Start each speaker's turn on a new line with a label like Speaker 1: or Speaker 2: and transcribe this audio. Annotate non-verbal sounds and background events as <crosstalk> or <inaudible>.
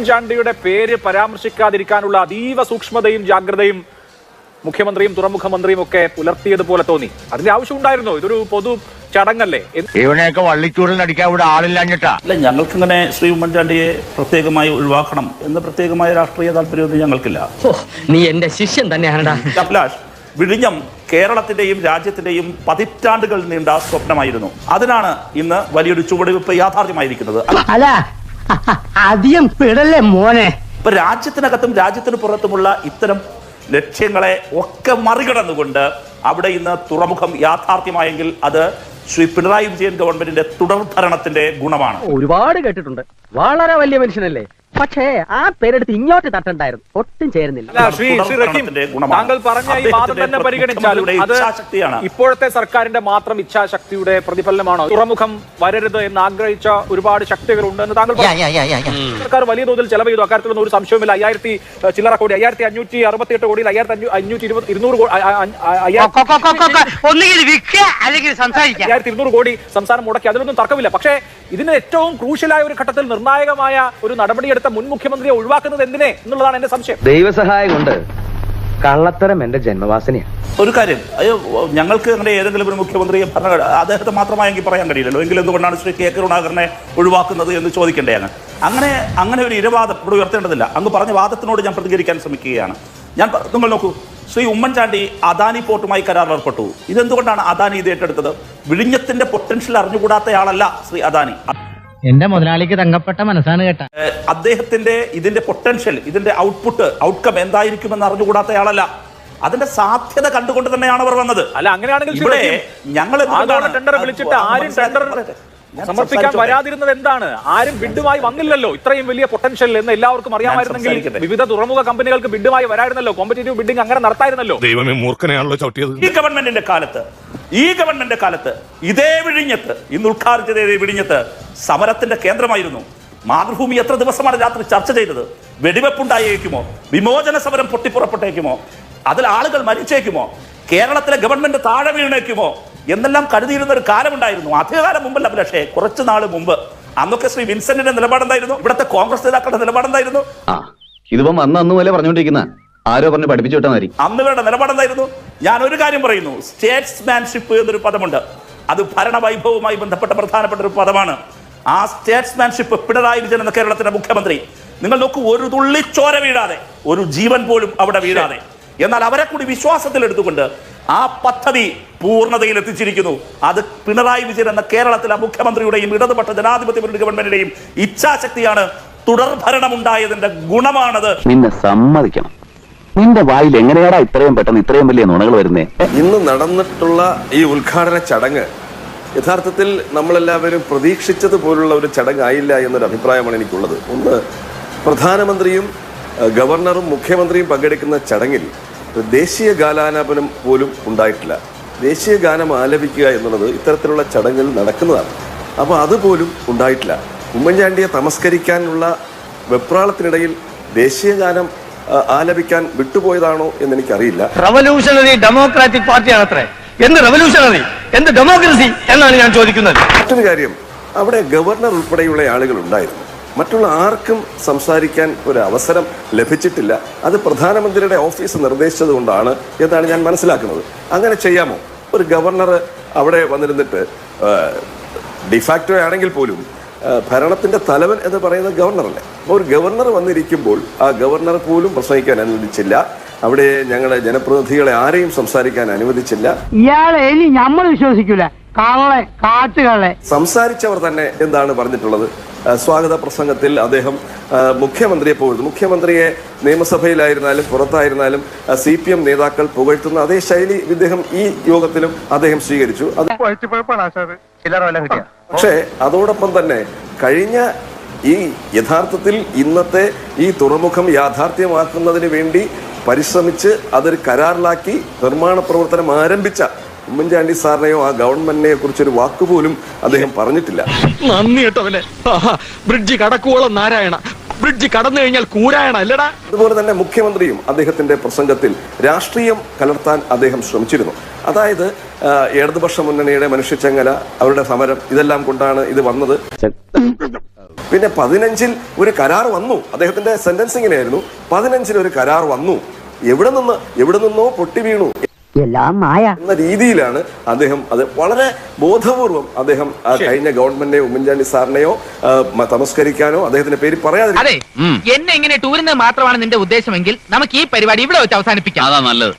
Speaker 1: ഉമ്മൻചാണ്ടിയുടെ പേര് പരാമർശിക്കാതിരിക്കാനുള്ള അതീവ സൂക്ഷ്മതയും ജാഗ്രതയും മുഖ്യമന്ത്രിയും തുറമുഖ മന്ത്രിയും ഒക്കെ പുലർത്തിയതുപോലെ തോന്നി. അതിന്റെ ആവശ്യം ഉണ്ടായിരുന്നോ ഇതൊരു പൊതു ചടങ്ങല്ലേ?
Speaker 2: ഇവനെയൊക്കെ വള്ളിച്ചൂടിൽ ഇവിടെ ആളില്ലാഞ്ഞിട്ടാ.
Speaker 3: അല്ല ഞങ്ങൾക്കിങ്ങനെ ശ്രീ ഉമ്മൻചാണ്ടിയെ പ്രത്യേകമായി ഒഴിവാക്കണം എന്ന പ്രത്യേകമായ രാഷ്ട്രീയ താല്പര്യമൊന്നും ഞങ്ങൾക്കില്ല.
Speaker 4: നീ എന്റെ ശിഷ്യൻ തന്നെയാണടാ.
Speaker 3: അഭിലാഷ് വിഴിഞ്ഞം കേരളത്തിന്റെയും രാജ്യത്തിന്റെയും പതിറ്റാണ്ടുകൾ നീണ്ട സ്വപ്നമായിരുന്നു. അതിനാണ് ഇന്ന് വലിയൊരു ചുവടുവെപ്പ് യാഥാർത്ഥ്യമായിരിക്കുന്നത്.
Speaker 4: അല്ല <laughs> അധികം പിടല്ലേ മോനെ?
Speaker 3: ഇപ്പൊ രാജ്യത്തിനകത്തും രാജ്യത്തിന് പുറത്തുമുള്ള ഇത്തരം ലക്ഷ്യങ്ങളെ ഒക്കെ മറികടന്നുകൊണ്ട് അവിടെ ഇന്ന് തുറമുഖം യാഥാർത്ഥ്യമായെങ്കിൽ അത് ശ്രീ പിണറായി വിജയൻ ഗവൺമെന്റിന്റെ തുടർ ഭരണത്തിന്റെ ഗുണമാണ്.
Speaker 4: ഒരുപാട് കേട്ടിട്ടുണ്ട്. വളരെ വലിയ മനുഷ്യനല്ലേ? പക്ഷേ ആ പേരെടുത്ത് ഇങ്ങോട്ട് തട്ടണ്ടായിരുന്നു. ഒട്ടും ചേരുന്നില്ല.
Speaker 1: താങ്കൾ പറഞ്ഞ ഈ വാദം തന്നെ പരിഗണിച്ചാലും അത്. ഇപ്പോഴത്തെ സർക്കാരിന്റെ മാത്രം ഇച്ഛാശക്തിയുടെ പ്രതിഫലനമാണോ? തുറമുഖം വരരുത് എന്ന് ആഗ്രഹിച്ച ഒരുപാട് ശക്തികളുണ്ട് എന്ന് താങ്കൾ സർക്കാർ വലിയ തോതിൽ ചെലവ് ചെയ്തു അക്കാര്യത്തിലൊന്നും ഒരു സംശയവുമില്ല. അയ്യായിരത്തി ചില്ലറ കോടി അയ്യായിരത്തി അഞ്ഞൂറ്റി അറുപത്തി എട്ട് കോടിയിൽ അയ്യായിരത്തി അഞ്ഞൂറ്റി ഇരുപത് ഇരുന്നൂറ് അയ്യായിരത്തി ഇരുന്നൂറ് കോടി സംസ്ഥാനം മുടക്കി. അതിലൊന്നും തർക്കമില്ല. പക്ഷേ ഇതിന് ഏറ്റവും ക്രൂഷ്യലായ ഒരു ഘട്ടത്തിൽ നിർണായകമായ ഒരു നടപടിയെടുത്ത മുൻ മുഖ്യമന്ത്രിയെ ഒഴിവാക്കുന്നത് എന്തിനെ എന്നുള്ളതാണ് എന്റെ സംശയം.
Speaker 5: ദൈവസഹായം കൊണ്ട് കള്ളത്തരം എന്റെ ജന്മവാസനയാണ്.
Speaker 3: ഒരു കാര്യം അയ്യോ ഞങ്ങൾക്ക് അങ്ങനെ ഏതെങ്കിലും ഒരു മുഖ്യമന്ത്രിയെ ഭരണ അദ്ദേഹത്തെ മാത്രമായെങ്കിൽ പറയാൻ കഴിയില്ലല്ലോ. എങ്കിലും എന്തുകൊണ്ടാണ് ശ്രീ കെ കരുണാകരനെ ഒഴിവാക്കുന്നത് എന്ന് ചോദിക്കണ്ടേ അങ്ങ്? അങ്ങനെ അങ്ങനെ ഒരു ഇരവാദം ഇവിടെ ഉയർത്തേണ്ടതില്ല. അങ്ങ് പറഞ്ഞ വാദത്തിനോട് ഞാൻ പ്രതികരിക്കാൻ ശ്രമിക്കുകയാണ്. ഞാൻ നിങ്ങൾ നോക്കൂ ശ്രീ ഉമ്മൻചാണ്ടി അദാനി പോർട്ടുമായി കരാർ ഏർപ്പെട്ടു. ഇതെന്തുകൊണ്ടാണ് അദാനി ഇത് ഏറ്റെടുത്തത്? വിഴിഞ്ഞത്തിന്റെ പൊട്ടൻഷ്യൽ അറിഞ്ഞുകൂടാത്തയാളല്ല ശ്രീ അദാനി.
Speaker 4: എന്റെ മുതലാളിക്ക് തങ്കപ്പെട്ട മനസ്സാണ് കേട്ട.
Speaker 3: അദ്ദേഹത്തിന്റെ ഇതിന്റെ പൊട്ടൻഷ്യൽ ഇതിന്റെ ഔട്ട്പുട്ട് ഔട്ട്കം എന്തായിരിക്കും എന്ന് എന്തായിരിക്കുമെന്ന് അറിഞ്ഞുകൂടാത്തയാളല്ല. അതിന്റെ സാധ്യത കണ്ടുകൊണ്ട് തന്നെയാണ് അവർ വന്നത്.
Speaker 1: അല്ല അങ്ങനെയാണെങ്കിൽ
Speaker 3: ഇവിടെ ഞങ്ങൾ
Speaker 1: ടെൻഡർ വിളിച്ചിട്ട് ആരും ടെൻഡർ സമർപ്പിക്കാൻ വരാതിരുന്നത് എന്താണ്? ആരും ബിഡുമായി വന്നില്ലല്ലോ. ഇത്രയും വലിയ പൊട്ടൻഷ്യൽ എന്ന് എല്ലാവർക്കും അറിയാമായിരുന്നെങ്കിൽ വിവിധ തുറമുഖ കമ്പനികൾക്ക് ബിഡുമായി വരായിരുന്നല്ലോ. കോമ്പറ്റേറ്റീവ് ബിഡിംഗ് അങ്ങനെ നടത്തായിരുന്നല്ലോ.
Speaker 6: ദൈവമേ മൂർഖനെയാണല്ലോ ചവിട്ടിയത്.
Speaker 3: ഈ ഗവൺമെന്റിന്റെ കാലത്ത് ഈ ഗവൺമെന്റിന്റെ കാലത്ത് ഇതേ വിഴിഞ്ഞത്ത് ഇന്ന് ഉദ്ഘാടിച്ചത് ചെയ്ത ഈ വിഴിഞ്ഞത്ത് സമരത്തിന്റെ കേന്ദ്രമായിരുന്നു. മാതൃഭൂമി എത്ര ദിവസമാണ് രാത്രി ചർച്ച ചെയ്തത്? വെടിവെപ്പുണ്ടായേക്കുമോ? വിമോചന സമരം പൊട്ടിപ്പുറപ്പെട്ടേക്കുമോ? അതിൽ ആളുകൾ മരിച്ചേക്കുമോ? കേരളത്തിലെ ഗവൺമെന്റ് താഴെ വീണേക്കുമോ? എന്നെല്ലാം കരുതിയിരുന്ന ഒരു കാലമുണ്ടായിരുന്നു. അധികകാലം മുമ്പല്ല അഭിലാഷേ കുറച്ച് നാൾ മുമ്പ്. അന്നൊക്കെ ശ്രീ വിൻസെന്റിന്റെ നിലപാടെന്തായിരുന്നു? ഇവിടുത്തെ കോൺഗ്രസ് നേതാക്കളുടെ നിലപാടെന്തായിരുന്നു?
Speaker 7: ഇതിപ്പം അന്ന് അന്ന് പോലെ പറഞ്ഞുകൊണ്ടിരിക്കുന്ന. ആരോ പറഞ്ഞ് പഠിപ്പിച്ചു വിട്ടാൽ മതി
Speaker 3: അന്ന് വേണ്ട നിലപാടെന്തായിരുന്നു? ഞാൻ ഒരു കാര്യം പറയുന്നു. സ്റ്റേറ്റ്സ്മാൻഷിപ്പ് എന്നൊരു പദമുണ്ട്. അത് ഭരണവൈഭവവുമായി ബന്ധപ്പെട്ട പ്രധാനപ്പെട്ട ഒരു പദമാണ്. ആ സ്റ്റേറ്റ്സ്മാൻഷിപ്പ് പിണറായി വിജയൻ എന്ന കേരളത്തിന്റെ മുഖ്യമന്ത്രി. നിങ്ങൾ നോക്കൂ ഒരു തുള്ളി ചോര വീഴാതെ ഒരു ജീവൻ പോലും അവിടെ വീഴാതെ. എന്നാൽ അവരെ കൂടി വിശ്വാസത്തിൽ എടുത്തുകൊണ്ട് ആ പദ്ധതി പൂർണതയിൽ എത്തിച്ചിരിക്കുന്നു. അത് പിണറായി വിജയൻ എന്ന കേരളത്തിലെ മുഖ്യമന്ത്രിയുടെയും ഇടതുപക്ഷ ജനാധിപത്യ മുന്നണി ഗവൺമെന്റിന്റെയും ഇച്ഛാശക്തിയാണ് തുടർ ഭരണമുണ്ടായതിന്റെ ഗുണമാണത്.
Speaker 7: നിന്നെ സമ്മതിക്കണം. നിന്റെ വായിൽ എങ്ങനെയാടാ ഇത്രയും പെട്ടെന്ന് ഇത്രയും വലിയ നുണകൾ വരുന്നേ?
Speaker 8: ഇന്ന് നടന്നിട്ടുള്ള ഈ ഉദ്ഘാടന ചടങ്ങ് യഥാർത്ഥത്തിൽ നമ്മളെല്ലാവരും പ്രതീക്ഷിച്ചതുപോലുള്ള ഒരു ചടങ്ങായില്ല എന്നൊരു അഭിപ്രായമാണ് എനിക്കുള്ളത്. ഒന്ന് പ്രധാനമന്ത്രിയും ഗവർണറും മുഖ്യമന്ത്രിയും പങ്കെടുക്കുന്ന ചടങ്ങിൽ ദേശീയ ഗാനാലാപനം പോലും ഉണ്ടായിട്ടില്ല. ദേശീയ ഗാനം ആലപിക്കുക എന്നുള്ളത് ഇത്തരത്തിലുള്ള ചടങ്ങിൽ നടക്കുന്നതാണ്. അപ്പോൾ അതുപോലും ഉണ്ടായിട്ടില്ല. ഉമ്മൻചാണ്ടിയെ തമസ്കരിക്കാനുള്ള വെപ്രാളത്തിനിടയിൽ ദേശീയ ഗാനം ആലപിക്കാൻ വിട്ടുപോയതാണോ എന്ന് എനിക്കറിയില്ല
Speaker 4: റവല്യൂഷണറി ഡെമോക്രാറ്റിക് പാർട്ടിയാണ് അത്രേ എന്ത് റവല്യൂഷണറി എന്ത് ഡെമോക്രസി എന്നാണ് ഞാൻ ചോദിക്കുന്നത്.
Speaker 8: മറ്റൊരു കാര്യം അവിടെ ഗവർണർ ഉൾപ്പെടെയുള്ള ആളുകൾ ഉണ്ടായിരുന്നു. മറ്റുള്ള ആർക്കും സംസാരിക്കാൻ ഒരു അവസരം ലഭിച്ചിട്ടില്ല. അത് പ്രധാനമന്ത്രിയുടെ ഓഫീസ് നിർദ്ദേശിച്ചത് കൊണ്ടാണ് എന്നാണ് ഞാൻ മനസ്സിലാക്കുന്നത്. അങ്ങനെ ചെയ്യാമോ? ഒരു ഗവർണർ അവിടെ വന്നിരുന്നിട്ട് ഡിഫാക്ടോ ആണെങ്കിൽ പോലും ഭരണത്തിന്റെ തലവൻ എന്ന് പറയുന്നത് ഗവർണറല്ലേ ഒരു ഗവർണർ വന്നിരിക്കുമ്പോൾ ആ ഗവർണർ പോലും പ്രസംഗിക്കാൻ അനുവദിച്ചില്ല. അവിടെ ഞങ്ങളെ ജനപ്രതിനിധികളെ ആരെയും സംസാരിക്കാൻ അനുവദിച്ചില്ല.
Speaker 4: ഇയാളെ ഇനി നമ്മൾ വിശ്വസിക്കൂല. കള്ളെ കാട്ടുകളെ
Speaker 8: സംസാരിച്ചവർ തന്നെ എന്താണ് പറഞ്ഞിട്ടുള്ളത്? സ്വാഗത പ്രസംഗത്തിൽ അദ്ദേഹം മുഖ്യമന്ത്രിയെ പോകുന്നു മുഖ്യമന്ത്രിയെ നിയമസഭയിലായിരുന്നാലും പുറത്തായിരുന്നാലും സി പി എം നേതാക്കൾ പുകഴ്ത്തുന്ന അതേ ശൈലി ഇദ്ദേഹം ഈ യോഗത്തിലും അദ്ദേഹം സ്വീകരിച്ചു. അത് പക്ഷേ അതോടൊപ്പം തന്നെ കഴിഞ്ഞ ഈ യഥാർത്ഥത്തിൽ ഇന്നത്തെ ഈ തുറമുഖം യാഥാർത്ഥ്യമാക്കുന്നതിന് വേണ്ടി പരിശ്രമിച്ച് അതൊരു കരാറിലാക്കി നിർമ്മാണ പ്രവർത്തനം ആരംഭിച്ച ഉമ്മൻചാണ്ടി സാറിനെയോ ആ ഗവൺമെന്റിനെയോ കുറിച്ചൊരു വാക്കുപോലും അദ്ദേഹം പറഞ്ഞിട്ടില്ല.
Speaker 6: നന്ദി കേട്ടവനെ ബ്രിഡ്ജ് കടക്കുവോളം നാരായണ. ബ്രിഡ്ജ് കടന്നു കഴിഞ്ഞാൽ കൂരായണ അല്ലടാ?
Speaker 8: അതുപോലെ തന്നെ മുഖ്യമന്ത്രിയും അദ്ദേഹത്തിന്റെ പ്രസംഗത്തിൽ രാഷ്ട്രീയം കലർത്താൻ അദ്ദേഹം ശ്രമിച്ചിരുന്നു. അതായത് ഇടതുപക്ഷ മുന്നണിയുടെ മനുഷ്യച്ചങ്ങല അവരുടെ സമരം ഇതെല്ലാം കൊണ്ടാണ് ഇത് വന്നത്. പിന്നെ പതിനഞ്ചിൽ ഒരു കരാർ വന്നു. അദ്ദേഹത്തിന്റെ സെന്റൻസിങ്ങിനായിരുന്നു പതിനഞ്ചിൽ ഒരു കരാർ വന്നു. എവിടെ നിന്ന്? എവിടെ നിന്നോ പൊട്ടി വീണു.
Speaker 9: എല്ലാം മായ.
Speaker 8: എന്ന രീതിയിലാണ് അദ്ദേഹം അത് വളരെ ബോധപൂർവം അദ്ദേഹം ആ, കഴിഞ്ഞ ഗവൺമെന്റിനെ ഉമ്മൻചാണ്ടി സാറിനെയോ തമസ്കരിക്കാനോ അദ്ദേഹത്തിന്റെ പേര് പറയാതെ
Speaker 9: അതെ. എന്നെ ഇങ്ങനെ ടൂറിന് മാത്രമാണ് നിന്റെ ഉദ്ദേശമെങ്കിൽ നമുക്ക് ഈ പരിപാടി ഇവിടെ വെച്ച് അവസാനിപ്പിക്കാം.
Speaker 10: അതാ നല്ലത്.